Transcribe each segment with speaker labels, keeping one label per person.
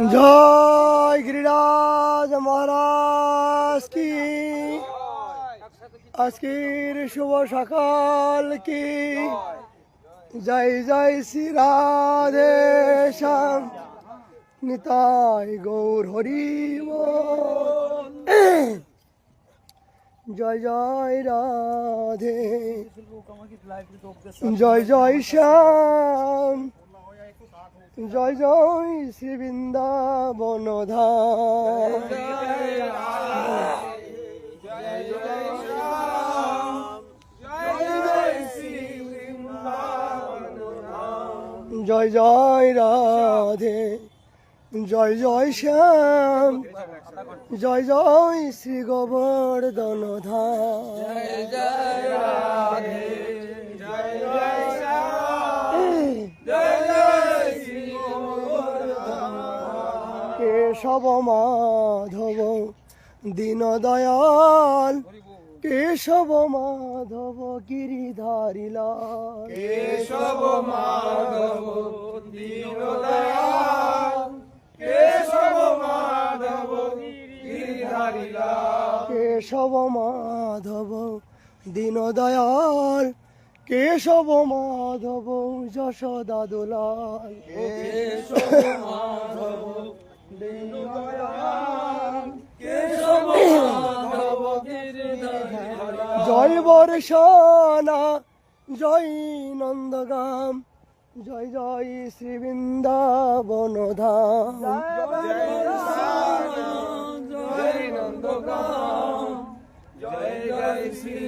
Speaker 1: জয় গিরিরাজ মহারাজ কি? আজকের শুভ সকাল কি? জয় জয় শ্রী রাধে নিতাই গৌর হরি। জয় জয় রাধে। জয় জয় শ্যাম। জয় জয় শ্রী বৃন্দাবন জয় জয় রাধে, জয় জয় শ্যাম, জয় জয় শ্রী গোবর্ধন ধাম। কেশব মাধব দীন দয়াল কেশব মাধব গিরিধারী লাল।
Speaker 2: কেশব মাধব দীনদয়াল। কেশব মাধব গিরিধারী লাল।
Speaker 1: কেশব মাধব দীন দয়াল কেশব মাধব যশোদা দুলাল। জয় বর্ষনা জয় নন্দগাম জয় জয় শ্রী বৃন্দাবন ধাম।
Speaker 2: জয় নন্দগাম জয় জয় শ্রী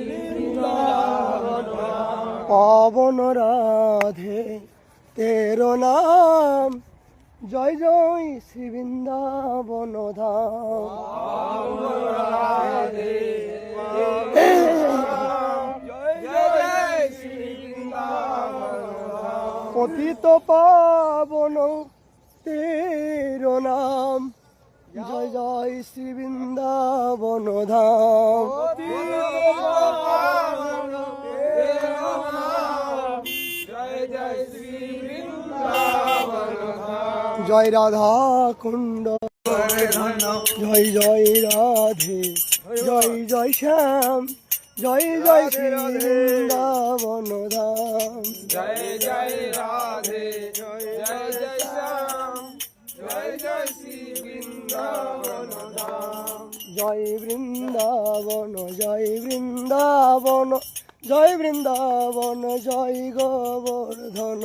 Speaker 1: পাবন রাধে তেরো নাম জয় জয় শ্রী বৃন্দাবন ধাম পতিত পাবন তেরো নাম। জয় জয় শ্রী বৃন্দাবন ধাম। জয় রাধা কুণ্ড। জয় জয় রাধে। জয় জয় শ্যাম। জয় জয় শ্রী বৃন্দাবন ধাম।
Speaker 2: জয় জয় রাধে জয় জয় শ্যাম জয় জয় শ্রী বৃন্দাবন ধাম।
Speaker 1: জয় বৃন্দাবন জয় বৃন্দাবন জয় বৃন্দাবন জয় গোবর্ধন।